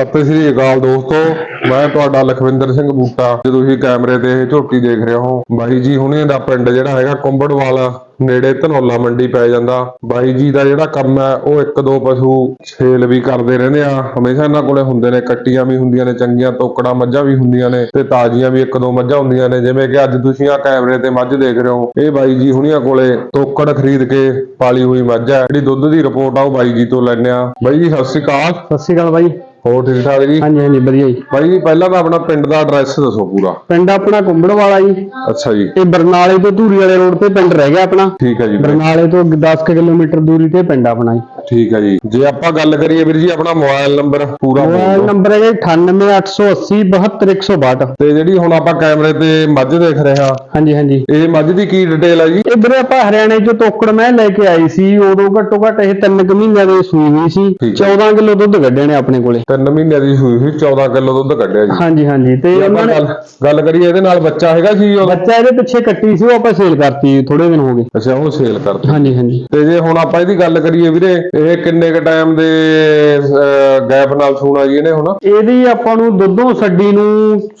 ਸਤਿ ਸ੍ਰੀ ਅਕਾਲ ਦੋਸਤੋ, ਮੈਂ ਤੁਹਾਡਾ ਲਖਵਿੰਦਰ ਸਿੰਘ ਬੂਟਾ। ਜੇ ਤੁਸੀਂ ਕੈਮਰੇ ਤੇ ਇਹ ਝੋਟੀ ਦੇਖ ਰਹੇ ਹੋ, ਬਾਈ ਜੀ ਹੁਣੇ ਦਾ ਪਿੰਡ ਜਿਹੜਾ ਹੈਗਾ ਕੁੰਬੜਵਾਲ, ਨੇੜੇ ਧਨੌਲਾ ਮੰਡੀ ਪੈ ਜਾਂਦਾ। ਬਾਈ ਜੀ ਦਾ ਜਿਹੜਾ ਕੰਮ ਹੈ, ਉਹ ਇੱਕ ਦੋ ਪਸ਼ੂ ਸੇਲ ਵੀ ਕਰਦੇ ਰਹਿੰਦੇ ਆ। ਹਮੇਸ਼ਾ ਇਹਨਾਂ ਕੋਲੇ ਹੁੰਦੇ ਨੇ, ਕੱਟੀਆਂ ਵੀ ਹੁੰਦੀਆਂ ਨੇ, ਚੰਗੀਆਂ, ਤੋਕੜਾ ਮੱਝਾਂ ਵੀ ਹੁੰਦੀਆਂ ਨੇ ਤੇ ਤਾਜ਼ੀਆਂ ਵੀ ਇੱਕ ਦੋ ਮੱਝਾਂ ਹੁੰਦੀਆਂ ਨੇ। ਜਿਵੇਂ ਕਿ ਅੱਜ ਤੁਸੀਂ ਆ ਕੈਮਰੇ ਤੇ ਮੱਝ ਦੇਖ ਰਹੇ ਹੋ, ਇਹ ਬਾਈ ਜੀ ਹੁਣੀਆਂ ਕੋਲੇ ਤੋਕੜ ਖਰੀਦ ਕੇ ਪਾਲੀ ਹੋਈ ਮੱਝ ਹੈ। ਜਿਹੜੀ ਦੁੱਧ ਦੀ ਰਿਪੋਰਟ ਆ, ਉਹ ਬਾਈ ਜੀ ਤੋਂ ਲੈਣੇ ਆ। ਬਾਈ ਜੀ, ਸਤਿ ਸ਼੍ਰੀ ਅਕਾਲ। ਸਤਿ ਸ਼੍ਰੀ ਅਕਾਲ ਬਾਈ। ਹੋਰ ਠੀਕ ਠਾਕ ਜੀ? ਹਾਂਜੀ ਹਾਂਜੀ ਵਧੀਆ ਜੀ। ਬਾਈ ਜੀ ਪਹਿਲਾਂ ਤਾਂ ਆਪਣਾ ਪਿੰਡ ਦਾ ਐਡਰੈਸ ਦੱਸੋ ਪੂਰਾ। ਪਿੰਡ ਆਪਣਾ ਕੁੰਬੜ ਵਾਲਾ ਜੀ। ਅੱਛਾ ਜੀ। ਇਹ ਬਰਨਾਲੇ ਤੋਂ ਧੂਰੀ ਵਾਲੇ ਰੋਡ ਤੇ ਪਿੰਡ ਰਹਿ ਗਿਆ ਆਪਣਾ। ਠੀਕ ਹੈ ਜੀ। ਬਰਨਾਲੇ ਤੋਂ 10 ਕੁ ਕਿਲੋਮੀਟਰ ਦੂਰੀ ਤੇ ਪਿੰਡ ਆਪਣਾ ਜੀ। ਠੀਕ ਹੈ ਜੀ। ਜੇ ਆਪਾਂ ਗੱਲ ਕਰੀਏ ਵੀਰ ਜੀ ਆਪਣਾ ਮੋਬਾਈਲ ਨੰਬਰ ਪੂਰਾ ਮੋਬਾਈਲ ਨੰਬਰ ਹੈ 98880 72162 ਤੇ ਜਿਹੜੀ ਹੁਣ ਆਪਾਂ ਕੈਮਰੇ ਤੇ ਮੱਝ ਦੇਖ ਰਹੇ ਹਾਂ ਹਾਂਜੀ ਹਾਂਜੀ। ਇਹ ਮੱਝ ਦੀ ਕੀ ਡਿਟੇਲ ਹੈ ਜੀ? ਇਹ ਵੀਰੇ ਆਪਾਂ ਹਰਿਆਣੇ ਚੋਂ ਤੋਕੜ ਮੈਂ ਲੈ ਕੇ ਆਈ ਸੀ ਉਦੋਂ ਘੱਟੋ ਘੱਟ ਇਹ 3 ਕੁ ਮਹੀਨਿਆਂ ਦੇ ਸੂਈ ਹੋਈ ਸੀ। ਠੀਕ ਹੈ। 14 ਕਿਲੋ ਦੁੱਧ ਕੱਢਿਆ ਨੇ ਆਪਣੇ ਕੋਲੇ। 3 ਮਹੀਨਿਆਂ ਦੀ ਹੋਈ ਹੋਈ 14 ਕਿਲੋ ਦੁੱਧ ਕੱਢਿਆ ਜੀ। ਹਾਂਜੀ ਹਾਂਜੀ। ਤੇ ਉਹਨਾਂ ਨੇ ਗੱਲ ਕਰੀਏ ਇਹਦੇ ਨਾਲ ਬੱਚਾ ਹੈਗਾ ਸੀ ਬੱਚਾ ਇਹਦੇ ਪਿੱਛੇ ਕੱਟੀ ਸੀ ਉਹ ਆਪਾਂ ਸੇਲ ਕਰਤੀ ਥੋੜੇ ਦਿਨ ਹੋ ਗਏ। ਅੱਛਾ ਉਹ ਸੇਲ ਕਰਤੀ। ਹਾਂਜੀ ਹਾਂਜੀ। ਤੇ ਜੇ ਹੁਣ ਆਪਾਂ ਇਹਦੀ ਗੱਲ ਕਰੀਏ ਵੀਰੇ ਇਹ ਕਿੰਨੇ ਕ ਟਾਈਮ ਦੇ ਗੈਪ ਨਾਲ ਸੂਣਾ ਜੀ ਇਹਨੇ ਹੁਣ? ਇਹਦੀ ਆਪਾਂ ਨੂੰ ਦੁੱਧੋਂ ਛੱਡੀ ਨੂੰ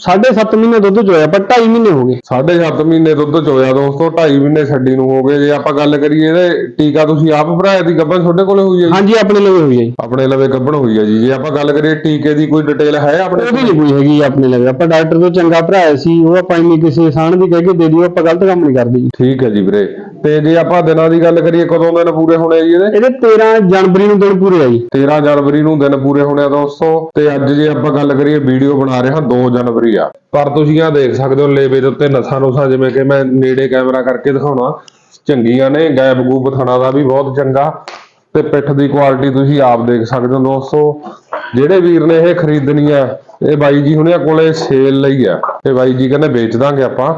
7.5 ਮਹੀਨੇ ਦੁੱਧ ਚੋਇਆ ਪਰ 2.5 ਮਹੀਨੇ ਹੋ ਗਏ। ਸਾਢੇ ਸੱਤ ਮਹੀਨੇ ਦੁੱਧ ਚੋਇਆ ਦੋਸਤੋ 2.5 ਮਹੀਨੇ ਛੱਡੀ ਨੂੰ ਹੋ ਗਏ। ਜੇ ਆਪਾਂ ਗੱਲ ਕਰੀਏ ਇਹਦੇ ਟੀਕਾ ਤੁਸੀਂ ਆਪ ਭਰਾਇਆ ਦੀ ਗੱਭਣ ਤੁਹਾਡੇ ਕੋਲੇ ਹੋਈ ਹੈ ਜੀ? ਹਾਂਜੀ ਆਪਣੇ ਲਈ ਹੋਈ ਹੈ ਜੀ। ਆਪਣੇ ਲਵੇ ਗੱਭਣ ਹੋਈ ਹੈ ਜੀ। ਜੇ ਆਪਾਂ ਗੱਲ ਕਰੀਏ ਟੀਕੇ ਦੀ ਕੋਈ ਡਿਟੇਲ ਹੈ ਆਪਣੇ ਉਹਦੀ ਨਹੀਂ ਕੋਈ ਹੈਗੀ ਆਪਣੇ ਲਈ ਆਪਾਂ ਡਾਕਟਰ ਤੋਂ ਚੰਗਾ ਭਰਾਇਆ ਸੀ ਉਹ ਆਪਾਂ ਇੰਨੀ ਕਿਸੇ ਸਾਣ ਦੀ ਕਹਿ ਕੇ ਦੇ ਦਿਓ ਆਪਾਂ ਗਲਤ ਕੰਮ ਨਹੀਂ ਕਰਦੇ ਜੀ। ਠੀਕ ਹੈ ਜੀ ਵੀਰੇ। ਤੇ ਜੇ ਆਪਾਂ ਦਿਨਾਂ ਦੀ ਗੱਲ ਕਰੀਏ ਕਦੋਂ ਦਿਨ ਪੂਰੇ ਹੋਣੇ ਜੀ ਇਹਦੇ? ਇਹਦੇ 13 ਜਨਵਰੀ ਨੂੰ ਦਿਨ ਪੂਰੇ ਆ ਜੀ 13 ਜਨਵਰੀ ਨੂੰ ਦਿਨ ਪੂਰੇ ਹੋਣੇ ਆ ਦੋਸਤੋ, ਤੇ ਅੱਜ ਜੇ ਆਪਾਂ ਗੱਲ ਕਰੀਏ ਵੀਡੀਓ ਬਣਾ ਰਹੇ ਹਾਂ 2 ਜਨਵਰੀ ਆ। ਪਰ ਤੁਸੀਂ ਆ ਦੇਖ ਸਕਦੇ ਹੋ, ਲੇਵੇ ਦੇ ਉੱਤੇ ਨਸਾਂ ਨੁਸਾਂ ਜਿਵੇਂ ਕਿ ਮੈਂ ਨੇੜੇ ਕੈਮਰਾ ਕਰਕੇ ਦਿਖਾਉਣਾ। ਚੰਗੀਆਂ ਨੇ ਗੈਬ ਗੂਬ ਥਣਾ ਦਾ ਵੀ ਬਹੁਤ ਚੰਗਾ। ਤੇ ਪਿੱਠ ਦੀ ਕੁਆਲਿਟੀ ਤੁਸੀਂ ਆਪ ਦੇਖ ਸਕਦੇ ਹੋ ਦੋਸਤੋ। ਜਿਹੜੇ ਵੀਰ ਨੇ ਇਹ ਖਰੀਦਣੀ ਆ ਇਹ ਬਾਈ ਜੀ ਹੁਣਿਆਂ ਕੋਲੇ ਸੇਲ ਲਈ ਆ। ਤੇ ਬਾਈ ਜੀ ਕਹਿੰਦੇ ਵੇਚ ਦਾਂਗੇ ਆਪਾਂ।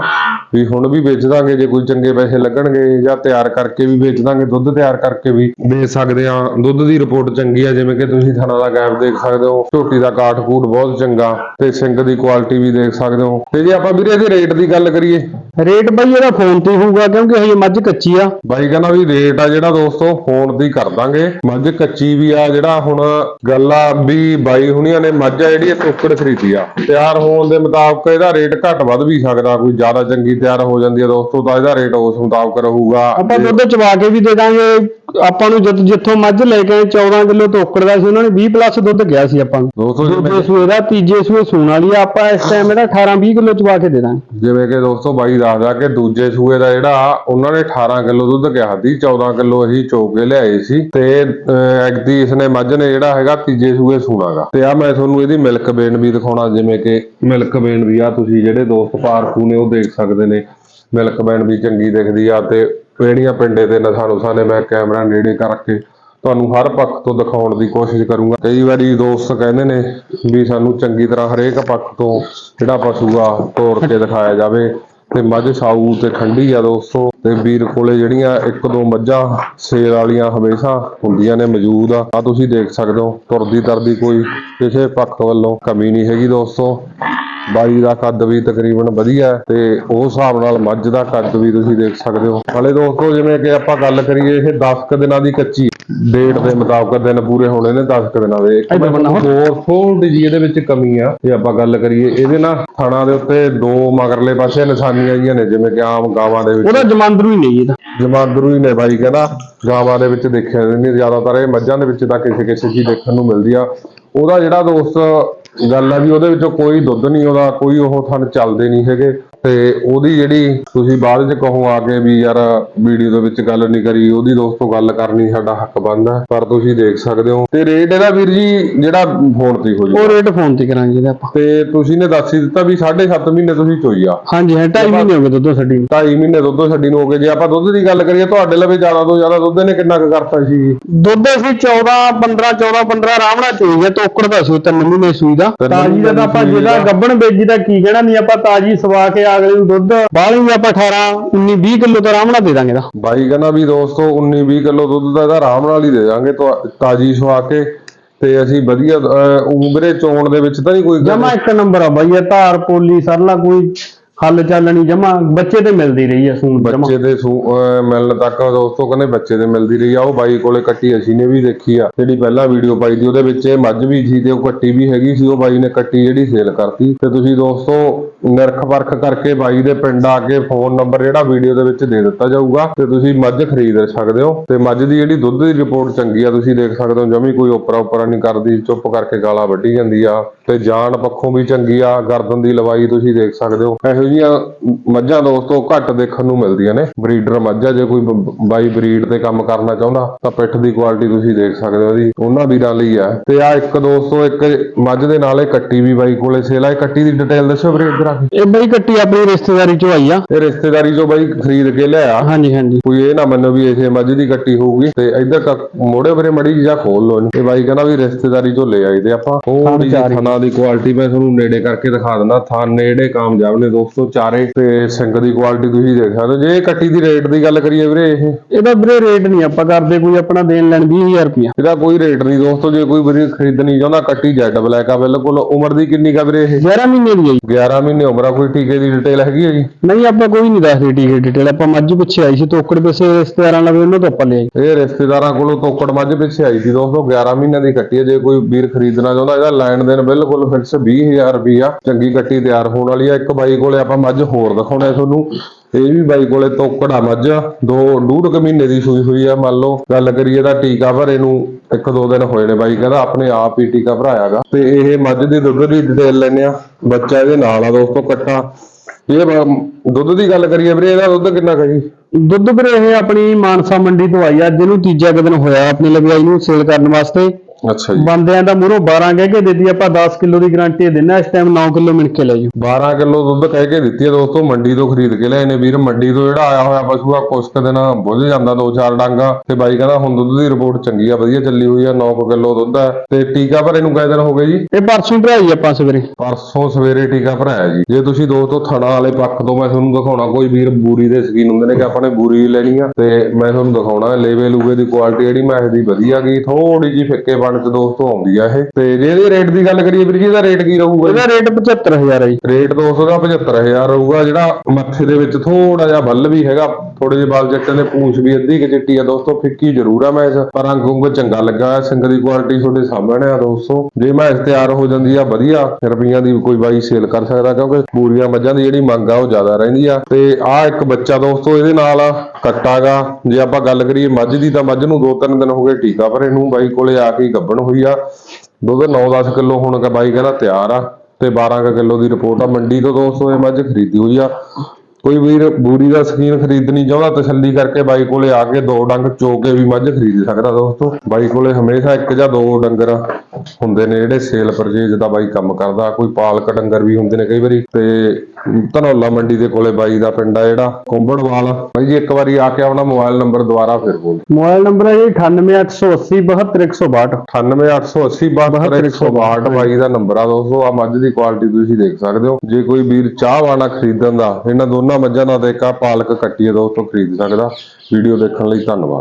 ਵੀ ਹੁਣ ਵੀ ਵੇਚ ਦਾਂਗੇ ਜੇ ਕੋਈ ਚੰਗੇ ਪੈਸੇ ਲੱਗਣਗੇ ਜਾਂ ਤਿਆਰ ਕਰਕੇ ਵੀ ਵੇਚ ਦਾਂਗੇ ਦੁੱਧ ਤਿਆਰ ਕਰਕੇ ਵੀ ਵੇਚ ਸਕਦੇ ਆ। ਦੁੱਧ ਦੀ ਰਿਪੋਰਟ ਚੰਗੀ ਆ ਜਿਵੇਂ ਕਿ ਤੁਸੀਂ ਥਣਾ ਦਾ ਗੈਪ ਦੇਖ ਸਕਦੇ ਹੋ। ਝੋਟੀ ਦਾ ਕਾਠ ਕੂਟ ਬਹੁਤ ਚੰਗਾ ਤੇ ਸਿੰਗ ਦੀ ਕੁਆਲਿਟੀ ਵੀ ਦੇਖ ਸਕਦੇ ਹੋ। ਤੇ ਜੇ ਆਪਾਂ ਵੀਰੇ ਇਹਦੇ ਰੇਟ ਦੀ ਗੱਲ ਕਰੀਏ। ਰੇਟ ਬਾਈ ਇਹਦਾ ਫੋਨ ਤੇ ਹੋਊਗਾ ਕਿਉਂਕਿ ਹਜੇ ਮੱਝ ਕੱਚੀ ਆ। ਬਾਈ ਕਹਿੰਦਾ ਵੀ ਰੇਟ ਆ ਜਿਹੜਾ ਦੋਸਤੋ ਫੋਨ ਦੀ ਕਰ ਦਾਂਗੇ। ਮੱਝ ਕੱਚੀ ਵੀ ਆ ਜਿਹੜਾ ਹੁਣ ਗੱਲ ਆ ਵੀ ਬਾਈ ਹੁਣੀਆਂ ਨੇ ਮੱਝ ਆ ਜਿਹੜੀ ਇਹ ਟੋਕੜ ਖਰੀਦੀ ਆ। ਤਿਆਰ ਹੋਣ ਦੇ ਮੁਤਾਬਕ ਇਹਦਾ ਰੇਟ ਘੱਟ ਵੱਧ ਵੀ ਸਕਦਾ, ਕੋਈ ਜ਼ਿਆਦਾ ਚੰਗੀ ਤਿਆਰ ਹੋ ਜਾਂਦੀ ਆ ਦੋਸਤੋ, ਤਾਂ ਇਹਦਾ ਰੇਟ ਉਸ ਮੁਤਾਬਕ ਰਹੂਗਾ। ਆਪਾਂ ਦੁੱਧ ਚਵਾ ਕੇ ਵੀ ਦੇ ਦਾਂਗੇ। ਆਪਾਂ ਨੂੰ ਜਦ ਜਿੱਥੋਂ ਮੱਝ ਲੈ ਕੇ ਆਏ 14 ਕਿਲੋ ਤੋਕੜ ਦਾ ਸੀ ਉਹਨਾਂ ਨੇ 20 ਪਲੱਸ ਦੁੱਧ ਗਿਆ ਸੀ ਆਪਾਂ ਨੂੰ। ਦੋਸਤੋ ਜਿਵੇਂ ਦੂਜੇ ਸੂਏ ਦਾ ਤੀਜੇ ਸੂਏ ਸੂਣ ਵਾਲੀ ਆ ਆਪਾਂ ਇਸ ਟਾਈਮ ਇਹਦਾ 18 20 ਕਿਲੋ ਚਵਾ ਕੇ ਦੇ ਦਾਂਗੇ। ਜਿਵੇਂ ਕਿ ਦੋਸਤੋ ਬਾਈ ਦੱਸਦਾ ਕਿ ਦੂਜੇ ਸੂਏ ਦਾ ਜਿਹੜਾ ਉਹਨਾਂ ਨੇ 18 ਕਿਲੋ ਦੁੱਧ ਕਿਹਾ ਸੀ 14 ਕਿਲੋ ਅਸੀਂ ਚੋਕ ਕੇ ਲਿਆਏ ਸੀ ਤੇ ਐਗਦੀ ਇਸਨੇ ਮੱਝ ਨੇ ਜਿਹੜਾ ਹੈਗਾ ਤੀਜੇ ਸੂਏ ਸੂਣਾਗਾ ਤੇ ਆ ਮੈਂ ਤੁਹਾਨੂੰ ਇਹਦੀ ਮਿਲਕ ਬੇਨ ਵੀ ਦਿਖਾਉਣਾ ਜਿਵੇਂ ਕਿ ਮਿਲਕ ਬੇਨ ਵੀ ਆ ਤੁਸੀਂ ਜਿਹੜੇ ਦੋਸਤ ਪਾਰਕੂ ਨੇ ਉਹ ਦੇਖ ਸਕਦੇ ਨੇ। ਮਿਲਕ ਬੇਨ ਵੀ ਚੰਗੀ ਦਿਖਦੀ ਆ ਤੇ ਪੇੜੀਆਂ ਪਿੰਡੇ ਤੇ ਨਸਾਂ ਨੁਸਾਂ ਨੇ ਮੈਂ ਕੈਮਰਾ ਨੇੜੇ ਕਰਕੇ ਤੁਹਾਨੂੰ ਹਰ ਪੱਖ ਤੋਂ ਦਿਖਾਉਣ ਦੀ ਕੋਸ਼ਿਸ਼ ਕਰੂੰਗਾ। ਕਈ ਵਾਰੀ ਦੋਸਤ ਕਹਿੰਦੇ ਨੇ ਵੀ ਸਾਨੂੰ ਚੰਗੀ ਤਰ੍ਹਾਂ ਹਰੇਕ ਪੱਖ ਤੋਂ ਜਿਹੜਾ ਪਸ਼ੂ ਆ ਤੋੜ ਕੇ ਦਿਖਾਇਆ ਜਾਵੇ ਤੇ ਮੱਝ, ਸਾਊ ਤੇ ਠੰਡੀ ਆ ਦੋਸਤੋ। ਤੇ ਵੀਰ ਕੋਲੇ ਜਿਹੜੀਆਂ ਇੱਕ ਦੋ ਮੱਝਾਂ ਸੇਲ ਵਾਲੀਆਂ ਹਮੇਸ਼ਾ ਹੁੰਦੀਆਂ ਨੇ ਮੌਜੂਦ ਆ। ਆ ਤੁਸੀਂ ਦੇਖ ਸਕਦੇ ਹੋ ਤੁਰਦੀ ਤਰਦੀ ਕੋਈ ਕਿਸੇ ਪੱਖ ਵੱਲੋਂ ਕਮੀ ਨਹੀਂ ਹੈਗੀ ਦੋਸਤੋ। ਬਾਈ ਦਾ ਕੱਦ ਵੀ ਤਕਰੀਬਨ ਵਧੀਆ ਤੇ ਉਸ ਹਿਸਾਬ ਨਾਲ ਮੱਝ ਦਾ ਕੱਦ ਵੀ ਤੁਸੀਂ ਦੇਖ ਸਕਦੇ ਹੋ। ਹਲੇ ਦੋਸਤੋ ਜਿਵੇਂ ਕਿ ਆਪਾਂ ਗੱਲ ਕਰੀਏ ਇਹ 10 ਕੁ ਦਿਨਾਂ ਦੀ ਕੱਚੀ ਡੇਟ ਦੇ ਮੁਤਾਬਕ ਦਿਨ ਪੂਰੇ ਹੋਣੇ ਨੇ 10 ਕੁ ਦਿਨਾਂ ਦੇ। ਹੋਰ। ਫੋਲਡ ਜੀ ਇਹਦੇ ਵਿੱਚ ਕਮੀ ਆ। ਜੇ ਆਪਾਂ ਗੱਲ ਕਰੀਏ ਇਹਦੇ ਨਾਲ ਥਾਣਾ ਦੇ ਉੱਤੇ ਦੋ ਮਗਰਲੇ ਪਾਸੇ ਨਿਸ਼ਾਨੀਆਂ ਜੀਆਂ ਨੇ ਜਿਵੇਂ ਕਿ ਆਮ ਗਾਵਾਂ ਦੇ ਵਿੱਚ। ਉਹਦਾ ਜਮਾਂਦਰੂ ਹੀ ਨਹੀਂ ਇਹਦਾ ਜਮਾਂਦਰੂ ਹੀ ਨੇ ਬਾਈ ਕਹਿੰਦਾ। ਗਾਵਾਂ ਦੇ ਵਿੱਚ ਦੇਖਿਆ ਨਹੀਂ, ਜ਼ਿਆਦਾਤਰ ਇਹ ਮੱਝਾਂ ਦੇ ਵਿੱਚ ਤਾਂ ਕਿਸੇ ਕਿਸੇ ਚੀਜ਼ ਦੇਖਣ ਨੂੰ ਮਿਲਦੀ ਆ। ਉਹਦਾ ਜਿਹੜਾ ਦੋਸਤ ਗੱਲ ਆ ਵੀ ਉਹਦੇ ਵਿੱਚੋਂ ਕੋਈ ਦੁੱਧ ਨਹੀਂ ਉਹਦਾ ਕੋਈ ਉਹ ਥਣ ਚੱਲਦੇ ਨਹੀਂ ਹੈਗੇ। ਤੇ ਉਹਦੀ ਜਿਹੜੀ ਤੁਸੀਂ ਬਾਅਦ ਚ ਕਹੋ ਆ ਕੇ ਵੀ ਯਾਰ ਵੀਡੀਓ ਦੇ ਵਿੱਚ ਗੱਲ ਨਹੀਂ ਕਰੀ ਉਹਦੀ ਦੋਸਤੋ ਗੱਲ ਕਰਨੀ ਸਾਡਾ ਹੱਕ ਬਣਦਾ ਪਰ ਤੁਸੀਂ ਦੇਖ ਸਕਦੇ ਹੋ। ਤੇ ਰੇਟ ਇਹਦਾ ਵੀਰ ਜੀ ਜਿਹੜਾ ਫੋਨ ਤੇ ਹੋ ਉਹ ਜੀ ਰੇਟ ਫੋਨ ਤੇ ਕਰਾਂਗੇ ਇਹਦਾ ਆਪਾਂ। ਤੇ ਤੁਸੀਂ ਨੇ ਦੱਸ ਹੀ ਦਿੱਤਾ ਵੀ 7.5 ਮਹੀਨੇ ਤੁਸੀਂ ਚੋਈ ਆ। ਹਾਂਜੀ ਹਾਂ 2.5 ਮਹੀਨੇ ਹੋ ਗਏ ਦੁੱਧ ਛੱਡੀ ਨੂੰ। ਢਾਈ ਮਹੀਨੇ ਦੁੱਧ ਛੱਡੀ ਨੂੰ ਹੋ ਗਏ। ਜੇ ਆਪਾਂ ਦੁੱਧ ਦੀ ਗੱਲ ਕਰੀਏ ਤੁਹਾਡੇ ਲਵੇ ਜ਼ਿਆਦਾ ਤੋਂ ਜ਼ਿਆਦਾ ਦੁੱਧ ਨੇ ਕਿੰਨਾ ਕੁ ਕਰਤਾ ਸੀ? ਦੁੱਧ ਅਸੀਂ 14 15 14 15 ਆਰਾਮ ਨਾਲ ਚੋਈ ਆ ਤੋਕੜ ਦਾ ਸੂ ਤਿੰਨ ਮਹੀਨੇ ਸੂਈ ਦਾ। ਤਿੰਨ ਤਾਜੀ ਦਾ ਤਾਂ ਆਪਾਂ ਜਿਹੜਾ। ਗੱਬਣ ਬੇਜੀ ਦਾ ਕੀ ਕਹਿਣਾ ਨਹੀਂ ਆਪਾਂ ਤਾਜੀ ਸਵਾ ਕੇ ਅਗਲੇ ਨੂੰ ਦੁੱਧ। ਬਾਹਲੀ ਆਪਾਂ 18 19 20 ਕਿਲੋ ਤਾਂ ਆਰਾਮ ਨਾਲ ਦੇ ਦਾਂਗੇ ਦਾ ਬਾਈ ਕਹਿੰਦਾ ਵੀ ਦੋਸਤੋ 19 20 ਕਿਲੋ ਦੁੱਧ ਦਾ ਇਹਦਾ ਆਰਾਮ ਨਾਲ ਹੀ ਦੇ ਦਾਂਗੇ ਤਾਜੀ ਸੁਆ ਕੇ। ਤੇ ਅਸੀਂ ਵਧੀਆ ਉਮਰੇ ਚੋਣ ਦੇ ਵਿੱਚ ਤਾਂ ਨਹੀਂ ਕੋਈ ਜਮਾ ਇੱਕ ਨੰਬਰ ਆ ਬਾਈ ਇਹ ਧਾਰ ਪੋਲੀ ਸਰਲਾ ਕੋਈ ਹੱਲ ਚੱਲਣੀ ਜਮਾ ਬੱਚੇ ਤੇ ਮਿਲਦੀ ਰਹੀ ਆ ਸੂਣ ਜਮਾ ਬੱਚੇ ਦੇ ਸੂ- ਅਹ ਮਿਲਣ ਤੱਕ ਦੋਸਤੋ ਕਹਿੰਦੇ ਬੱਚੇ ਦੇ ਮਿਲਦੀ ਰਹੀ ਆ ਉਹ ਬਾਈ ਕੋਲੇ ਕੱਟੀ ਅਸੀਂ ਨੇ ਵੀ ਦੇਖੀ ਆ ਜਿਹੜੀ ਪਹਿਲਾਂ ਵੀਡੀਓ ਪਾਈ ਦੀ ਉਹਦੇ ਵਿੱਚ ਇਹ ਮੱਝ ਵੀ ਸੀ ਤੇ ਉਹ ਕੱਟੀ ਵੀ ਹੈਗੀ ਸੀ ਉਹ ਬਾਈ ਨੇ ਕੱਟੀ ਜਿਹੜੀ ਸੇਲ ਕਰਤੀ। ਤੇ ਤੁਸੀਂ ਦੋਸਤੋ ਨਿਰਖ ਪਰਖ ਕਰਕੇ ਬਾਈ ਦੇ ਪਿੰਡ ਆ ਕੇ ਫੋਨ ਨੰਬਰ ਜਿਹੜਾ ਵੀਡੀਓ ਦੇ ਵਿੱਚ ਦੇ ਦਿੱਤਾ ਜਾਊਗਾ ਤੇ ਤੁਸੀਂ ਮੱਝ ਖਰੀਦ ਸਕਦੇ ਹੋ ਤੇ ਮੱਝ ਦੀ ਜਿਹੜੀ ਦੁੱਧ ਦੀ ਰਿਪੋਰਟ ਚੰਗੀ ਆ, ਤੁਸੀਂ ਦੇਖ ਸਕਦੇ ਹੋ ਜਮੀ ਕੋਈ ਉਪਰਾ ਉਪਰਾ ਨਹੀਂ ਕਰਦੀ, ਚੁੱਪ ਕਰਕੇ ਗਾਲਾਂ ਵੱਢੀ ਜਾਂਦੀ ਆ ਤੇ ਜਾਨ ਪੱਖੋਂ ਵੀ ਚੰਗੀ ਆ, ਗਰਦਨ ਦੀ ਲਵਾਈ ਤੁਸੀਂ ਦੇਖ ਸਕਦੇ ਹੋ। ਇਹੋ ਜਿਹੀਆਂ ਮੱਝਾਂ ਦੋਸਤੋ ਘੱਟ ਦੇਖਣ ਨੂੰ ਮਿਲਦੀਆਂ ਨੇ। ਬਰੀਡਰ ਮੱਝਾਂ ਜੇ ਕੋਈ ਬਾਈ ਬਰੀਡ ਤੇ ਕੰਮ ਕਰਨਾ ਚਾਹੁੰਦਾ ਤਾਂ ਪਿੱਠ ਦੀ ਕੁਆਲਿਟੀ ਤੁਸੀਂ ਦੇਖ ਸਕਦੇ ਹੋ ਜੀ, ਉਹਨਾਂ ਵੀਰਾਂ ਲਈ ਆ। ਤੇ ਆ ਇੱਕ ਦੋਸਤੋ, ਇੱਕ ਮੱਝ ਦੇ ਨਾਲ ਇਹ ਕੱਟੀ ਵੀ ਬਾਈ ਕੋਲੇ ਸੇਲ ਆ। ਕੱਟੀ ਦੀ ਡਿਟੇਲ ਦੱਸੋ ਵੀਰੇ ਇੱਧਰ। ਆ ਕੇ ਇਹ ਬਈ ਕੱਟੀ ਆਪਣੀ ਰਿਸ਼ਤੇਦਾਰੀ ਚੋਂ ਆਈ ਆ। ਇਹ ਰਿਸ਼ਤੇਦਾਰੀ ਚੋਂ ਬਾਈ ਖਰੀਦ ਕੇ ਲਿਆ ਹਾਂਜੀ ਹਾਂਜੀ। ਕੋਈ ਇਹ ਨਾ ਮੰਨੋ ਵੀ ਇਸੇ ਮੱਝ ਦੀ ਕੱਟੀ ਹੋਊਗੀ ਤੇ ਇੱਧਰ ਕ- ਮੋੜੇ ਵੀਰੇ ਮੜੀ ਜਾਂ ਖੋਲ ਲੋ ਇਹ ਬਾਈ ਕਹਿੰਦਾ ਵੀ ਰਿਸ਼ਤੇਦਾਰੀ ਚੋਂ ਲੈ ਆਏ ਤੇ ਆਪਾਂ ਚਾਰੇ। ਥਣਾ ਦੀ ਕੁਆਲਿਟੀ ਮੈਂ ਤੁਹਾਨੂੰ ਨੇੜੇ ਕਰਕੇ ਦਿਖਾ ਦਿੰਦਾ। ਥਾਂ ਨੇੜੇ ਕਾਮਯਾਬ ਨੇ ਦੋਸਤੋ ਚਾਰੇ ਤੇ ਸਿੰਘ ਦੀ ਕੁਆਲਿਟੀ ਤੁਸੀਂ ਦੇਖ ਸਕਦੇ ਹੋ। ਜੇ ਇਹ ਕੱਟੀ ਦੀ ਰੇਟ ਦੀ ਗੱਲ ਕਰੀਏ ਵੀਰੇ ਇਹ। ਇਹਦਾ ਵੀਰੇ ਰੇਟ ਨਹੀਂ ਆਪਾਂ ਕਰਦੇ ਕੋਈ ਆਪਣਾ ਦੇਣ ਲੈਣ 20000 ਰੁਪਇਆ ਇਹਦਾ ਕੋਈ ਰੇਟ ਨਹੀਂ ਦੋਸਤੋ ਜੇ ਕੋਈ ਵੀਰੇ ਖਰੀਦਣੀ ਚਾਹੁੰਦਾ ਕੱਟੀ ਜੈਡ ਬਲੈਕ ਆ ਬਿਲਕੁਲ ਉਮਰ ਦੀ ਕਿੰਨੀ ਕਾ ਵੀਰੇ ਇਹ? 11 ਮਹੀਨੇ ਦੀ ਆਈ 11 ਮਹੀਨੇ ਉਮਰ ਆ ਕੋਈ ਟੀਕੇ ਦੀ ਡਿਟੇਲ ਹੈਗੀ ਹੈ ਜੀ ਨਹੀਂ ਆਪਾਂ ਕੋਈ ਨਹੀਂ ਦੱਸਦੇ ਟੀਕੇ ਡਿਟੇਲ ਆਪਾਂ ਮੱਝ ਪਿੱਛੇ ਆਈ ਸੀ ਤੋਕੜ ਪਿੱਛੇ ਰਿਸ਼ਤੇਦਾਰਾਂ ਲਵੇ ਉਹਨਾਂ ਤੋਂ ਆਪਾਂ ਲਿਆਈ ਇਹ ਰਿਸ਼ਤੇਦਾਰਾਂ ਕੋਲੋਂ ਤੋਕੜ ਮੱਝ ਪਿੱਛੇ ਆਈ ਸੀ ਦੋਸਤੋ 11 ਮਹੀਨਿਆਂ ਦੀ ਕੱਟੀ ਹੈ ਜੇ ਕੋਈ ਵੀਰ ਖਰੀਦਣਾ ਚਾਹੁੰਦਾ ਇਹਦਾ ਲੈਣ ਦੇਣ ਬਿਲਕੁਲ ਫਿਕਸ 20000 ਰੁਪਈਆ ਚੰਗੀ ਕੱਟੀ ਤਿਆਰ ਹੋਣ ਵਾਲੀ ਆ ਇੱਕ ਬਾਈ ਕੋਲੇ ਆਪਾਂ ਮੱਝ ਹੋਰ ਦਿਖਾਉਣਾ ਤੁਹਾਨੂੰ। ਇਹ ਵੀ ਬਾਈ ਕੋਲੇ ਤੋਕੜਾ ਮੱਝ ਆ, ਦੋ ਡੂਢ ਕੁ ਮਹੀਨੇ ਦੀ ਸੂਈ ਹੋਈ ਆ ਮੰਨ ਲਓ। ਗੱਲ ਕਰੀਏ ਤਾਂ ਟੀਕਾ ਭਰੇ ਨੂੰ ਇੱਕ ਦੋ ਦਿਨ ਹੋਏ ਨੇ ਬਾਈ ਕਹਿੰਦਾ ਆਪਣੇ ਆਪ ਹੀ ਟੀਕਾ ਭਰਾਇਆਗਾ ਤੇ ਇਹ ਮੱਝ ਦੀ ਦੁੱਧ ਦੀ ਡਿਟੇਲ ਲੈਣੇ ਆ। ਬੱਚਾ ਇਹਦੇ ਨਾਲ ਆ ਦੋਸਤੋ ਕੱਟਾ ਇਹ ਦੁੱਧ ਦੀ ਗੱਲ ਕਰੀਏ ਵੀਰੇ ਇਹਦਾ ਦੁੱਧ ਕਿੰਨਾ ਕਹੀ ਦੁੱਧ ਵੀਰੇ ਇਹ ਆਪਣੀ ਮਾਨਸਾ ਮੰਡੀ ਤੋਂ ਆਈ ਆ। ਜਿਹਨੂੰ ਤੀਜਾ ਕੁ ਦਿਨ ਹੋਇਆ ਆਪਣੀ ਲਗਾਈ ਨੂੰ ਸੇਲ ਕਰਨ ਵਾਸਤੇ। ਅੱਛਾ ਜੀ। ਬੰਦਿਆਂ ਦਾ ਮੂਹਰੋਂ 12 ਕਹਿ ਕੇ ਦਿੱਤੀ ਆਪਾਂ 10 ਕਿਲੋ ਦੀ ਗਾਰੰਟੀ ਦਿੰਨਾ ਇਸ ਟਾਈਮ 9 ਕਿਲੋ ਮਿਣ ਕੇ ਲੈ ਜਾਓ 12 ਕਿਲੋ ਦੁੱਧ ਕਹਿ ਕੇ ਦਿੱਤੀ ਹੈ ਦੋਸਤੋ ਮੰਡੀ ਤੋਂ ਖਰੀਦ ਕੇ ਲਿਆਏ ਨੇ ਵੀਰ। ਮੰਡੀ ਤੋਂ ਜਿਹੜਾ ਆਇਆ ਹੋਇਆ ਪਸ਼ੂ ਆ ਕੁਛ ਕੁ ਦਿਨ ਬੁੱਝ ਜਾਂਦਾ ਦੋ ਚਾਰ ਡਾਂਗਾ। ਤੇ ਬਾਈ ਕਹਿੰਦਾ ਹੁਣ ਦੁੱਧ ਦੀ ਰਿਪੋਰਟ ਚੰਗੀ ਆ ਵਧੀਆ ਚੱਲੀ ਹੋਈ ਆ 9 ਕਿਲੋ ਦੁੱਧ ਹੈ। ਤੇ ਟੀਕਾ ਭਰੇ ਨੂੰ ਕਿੰਨੇ ਦਿਨ ਹੋ ਗਏ ਜੀ? ਇਹ ਪਰਸੋਂ ਭਰਾਈ ਆਪਾਂ ਸਵੇਰੇ। ਪਰਸੋਂ ਸਵੇਰੇ ਟੀਕਾ ਭਰਾਇਆ ਜੀ। ਜੇ ਤੁਸੀਂ ਦੋਸਤੋ ਥਣਾ ਵਾਲੇ ਪੱਖ ਤੋਂ ਮੈਂ ਤੁਹਾਨੂੰ ਦਿਖਾਉਣਾ ਕੋਈ ਵੀਰ ਬੂਰੀ ਦੇ ਸਕੀਨ ਹੁੰਦੇ ਨੇ ਕਿ ਆਪਾਂ ਨੇ ਬੂਰੀ ਲੈਣੀ ਆ। ਤੇ ਮੈਂ ਤੁਹਾਨੂੰ ਦਿਖਾਉਣਾ ਲੇਵੇ ਲੂਵੇ ਦੀ ਕੁਆਲਿਟੀ ਜਿਹੜੀ ਮੈਂ ਇਹਦੀ ਵਧੀਆ ਗਈ ਥੋੜੀ ਜੀ ਫਿੱਕੇ ਬਣ ਚ ਦੋਸਤੋ ਆਉਂਦੀ ਆ ਇਹ। ਤੇ ਜੇ ਇਹਦੇ ਰੇਟ ਦੀ ਗੱਲ ਕਰੀਏ ਵੀਰ ਜੀ ਇਹਦਾ ਰੇਟ ਕੀ ਰਹੂਗਾ? ਇਹਦਾ ਰੇਟ 75000 ਹੈ ਜੀ। ਰੇਟ 200 ਦਾ 75000 ਰਹੂਗਾ ਜਿਹੜਾ ਮੱਥੇ ਦੇ ਵਿੱਚ ਥੋੜਾ ਜਿਹਾ ਬੱਲ ਵੀ ਹੈਗਾ। ਥੋੜੇ ਜਿਹੇ ਬਾਲ ਜੱਟਾਂ ਦੇ ਪੂੰਛ ਵੀ ਅੱਧੀ ਕਿ ਚਿੱਟੀ ਆ ਦੋਸਤੋ, ਫਿੱਕੀ ਜ਼ਰੂਰ ਆ ਮੈਂ ਇਸ ਪਰ ਰੰਗ ਰੁੰਗ ਚੰਗਾ ਲੱਗਾ ਸਿੰਗ ਦੀ ਕੁਆਲਿਟੀ ਤੁਹਾਡੇ ਸਾਹਮਣੇ ਆ ਦੋਸਤੋ। ਜੇ ਮੈਂ ਇਸ ਤਿਆਰ ਹੋ ਜਾਂਦੀ ਆ, ਵਧੀਆ ਰੁਪਈਆਂ ਦੀ ਕੋਈ ਬਾਈ ਸੇਲ ਕਰ ਸਕਦਾ, ਕਿਉਂਕਿ ਪੂਰੀਆਂ ਮੱਝਾਂ ਦੀ ਜਿਹੜੀ ਮੰਗ ਆ, ਉਹ ਜ਼ਿਆਦਾ ਰਹਿੰਦੀ ਆ। ਤੇ ਆ ਇੱਕ ਬੱਚਾ ਦੋਸਤੋ, ਇਹਦੇ ਨਾਲ ਕੱਟਾਗਾ। ਜੇ ਆਪਾਂ ਗੱਲ ਕਰੀਏ ਮੱਝ ਦੀ, ਤਾਂ ਮੱਝ ਨੂੰ 2-3 ਦਿਨ ਹੋ ਗਏ ਟੀਕਾ ਪਰ ਇਹਨੂੰ ਬਾਈ ਕੋਲੇ ਆ ਕੇ ਹੀ ਗੱਭਣ ਹੋਈ ਆ। ਦੁੱਧ 9-10 ਕਿਲੋ ਹੁਣ ਬਾਈ ਕਹਿੰਦਾ ਤਿਆਰ ਆ, ਤੇ 12 ਕੁ ਕਿਲੋ ਦੀ ਰਿਪੋਰਟ ਆ। ਮੰਡੀ ਤੋਂ ਦੋਸਤੋ, ਇਹ ਮੱਝ ਖਰੀਦੀ ਹੋਈ ਆ। ਕੋਈ ਵੀਰ ਬੂਰੀ ਦਾ ਸਕੀਨ ਖਰੀਦਣੀ ਚਾਹੁੰਦਾ, ਤਸੱਲੀ ਕਰਕੇ ਬਾਈ ਕੋਲੇ ਆ ਕੇ ਦੋ ਡੰਗ ਚੋ ਕੇ ਵੀ ਮੱਝ ਖਰੀਦ ਸਕਦਾ ਦੋਸਤੋ। ਬਾਈ ਕੋਲੇ ਹਮੇਸ਼ਾ ਇੱਕ ਜਾਂ ਦੋ ਡੰਗਰ ਹੁੰਦੇ ਨੇ ਜਿਹੜੇ ਸੇਲ ਪਰਚੇਜ ਦਾ ਬਾਈ ਕੰਮ ਕਰਦਾ। ਕੋਈ ਪਾਲਕ ਡੰਗਰ ਵੀ ਹੁੰਦੇ ਨੇ ਕਈ ਵਾਰੀ। ਤੇ ਧਨੌਲਾ ਮੰਡੀ ਦੇ ਕੋਲੇ ਬਾਈ ਦਾ ਪਿੰਡ ਆ ਜਿਹੜਾ ਕੁੰਬੜਵਾਲ। ਬਾਈ ਜੀ ਇੱਕ ਵਾਰੀ ਆ ਕੇ ਆਪਣਾ ਮੋਬਾਈਲ ਨੰਬਰ ਦੁਬਾਰਾ ਫਿਰ ਬੋਲ। ਮੋਬਾਈਲ ਨੰਬਰ ਹੈ ਜੀ 98880 72162 98880 72162 ਬਾਈ ਦਾ ਨੰਬਰ ਆ ਦੋਸਤੋ ਆ ਮੱਝ ਦੀ ਕੁਆਲਿਟੀ ਤੁਸੀਂ ਦੇਖ ਸਕਦੇ ਹੋ। ਜੇ ਕੋਈ ਵੀਰ ਚਾਹਵਾਨਾ ਖਰੀਦਣ ਦਾ ਇਹਨਾਂ ਦੋਨਾਂ ਮੱਝਾਂ ਦਾ ਆਹ ਪਾਲਕ ਕੱਟੀ ਹੈ ਦੋਸਤੋ ਖਰੀਦ ਸਕਦਾ। ਵੀਡੀਓ ਦੇਖਣ ਲਈ ਧੰਨਵਾਦ।